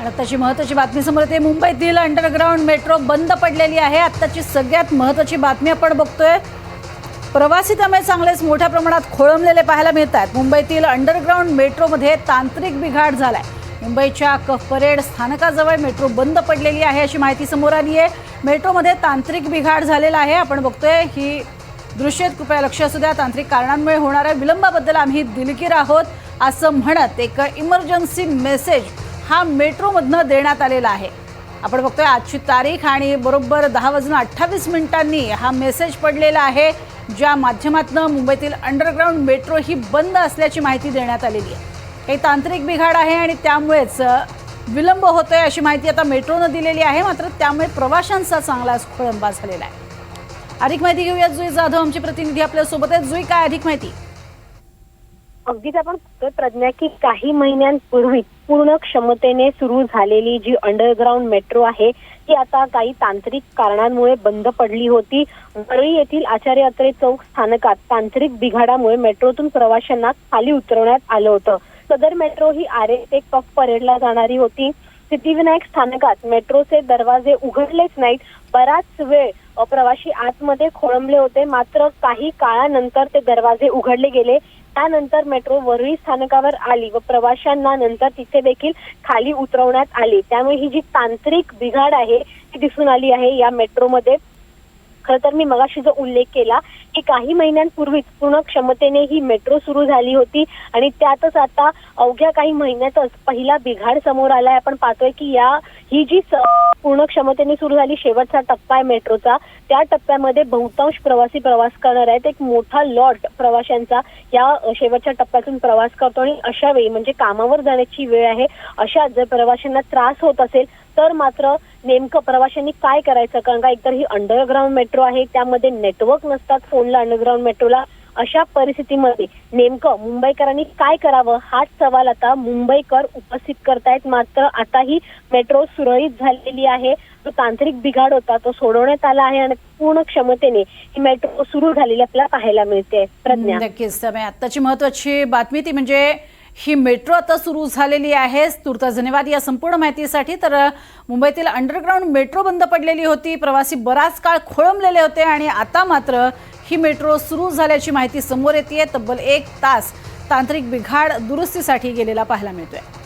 आणि आत्ताची महत्त्वाची बातमी समोर येते. मुंबईतील अंडरग्राऊंड मेट्रो बंद पडलेली आहे. आत्ताची सगळ्यात महत्त्वाची बातमी आपण बघतोय. प्रवासी त्यामुळे चांगलेच मोठ्या प्रमाणात खोळंबलेले पाहायला मिळत आहेत मुंबईतील अंडरग्राऊंड मेट्रोमध्ये तांत्रिक बिघाड झालाय. मुंबईच्या कफ परेड स्थानकाजवळ मेट्रो बंद पडलेली आहे अशी माहिती समोर आली आहे. मेट्रोमध्ये तांत्रिक बिघाड झालेला आहे. आपण बघतोय ही दृश्य कृपया लक्ष असू द्या. तांत्रिक कारणांमुळे होणाऱ्या विलंबाबद्दल आम्ही दिलगीर आहोत. असं म्हणत एक इमर्जन्सी मेसेज हा मेट्रोमधनं देण्यात आलेला आहे. आपण बघतोय आजची तारीख आणि बरोबर दहा वाजून अठ्ठावीस मिनिटांनी हा मेसेज पडलेला आहे ज्या माध्यमातून मुंबईतील अंडरग्राऊंड मेट्रो ही बंद असल्याची माहिती देण्यात आलेली आहे. काही तांत्रिक बिघाड आहे आणि त्यामुळेच विलंब होतोय अशी माहिती आता मेट्रोनं दिलेली आहे मात्र त्यामुळे प्रवाशांचा चांगलाच खोळंबा झालेला आहे. अधिक माहिती घेऊया जुई जाधव आमचे प्रतिनिधी आपल्यासोबत आहेत. जुई काय अधिक माहिती? अगदीच आपण प्रज्ञा की काही महिन्यांपूर्वी पूर्ण क्षमतेने सुरू झालेली जी अंडरग्राऊंड मेट्रो आहे ती आता काही तांत्रिक कारणांमुळे बंद पडली होती. वरळी येथील आचार्य अत्रे चौक स्थानकात तांत्रिक बिघाडामुळे मेट्रोतून प्रवाशांना खाली उतरवण्यात आलं होतं. सदर मेट्रो ही आरे ते पफ परेडला जाणारी होती. सिद्धिविनायक स्थानकात मेट्रोचे दरवाजे उघडलेच नाहीत. बराच वेळ प्रवाशी आतमध्ये खोळंबले होते. मात्र काही काळानंतर ते दरवाजे उघडले गेले. त्यानंतर मेट्रो वरळी स्थानकावर आली व प्रवाशांना नंतर तिथे देखील खाली उतरवण्यात आले. त्यामुळे ही जी तांत्रिक बिघाड आहे ती दिसून आली आहे या मेट्रोमध्ये खरं तर मी मगाशी जो उल्लेख केला की काही महिन्यांपूर्वीच पूर्ण क्षमतेने ही मेट्रो सुरू झाली होती आणि त्यातच आता अवघ्या काही महिन्यातच पहिला बिघाड समोर आलाय. आपण पाहतोय की या ही जी पूर्ण क्षमतेने सुरू झाली शेवटचा टप्पा आहे मेट्रोचा त्या टप्प्यामध्ये बहुतांश प्रवासी प्रवास करणार आहेत. एक मोठा लॉट प्रवाशांचा या शेवटच्या टप्प्यातून प्रवास करतो आणि अशा वेळी म्हणजे कामावर जाण्याची वेळ आहे अशा जर प्रवाशांना त्रास होत असेल तर मात्र नेमकं प्रवाशांनी काय करायचं? कारण का एकतर ही अंडरग्राऊंड मेट्रो आहे त्यामध्ये नेटवर्क नसतात फोनला अंडरग्राऊंड मेट्रोला अशा परिस्थितीमध्ये नेमकं मुंबईकरांनी काय करावं? हाच सवाल आता मुंबईकर उपस्थित करतायत. मात्र आता ही मेट्रो सुरळीत झालेली आहे. जो तांत्रिक बिघाड होता तो सोडवण्यात आला आहे आणि पूर्ण क्षमतेने ही मेट्रो सुरू झालेली आपल्याला पाहायला मिळते. प्रज्ञा. नक्कीच. आताची महत्वाची बातमी ती म्हणजे ही मेट्रो आता सुरू झालेली आहे. तूर्त धन्यवाद या संपूर्ण माहितीसाठी. तर मुंबईतील अंडरग्राऊंड मेट्रो बंद पडलेली होती. प्रवासी बराच काळ खोळंबलेले होते आणि आता मात्र ही मेट्रो सुरू झाल्याची माहिती समोर येते तब्बल एक तास तांत्रिक बिघाड दुरुस्तीसाठी गेलेला पाहायला मिळतोय.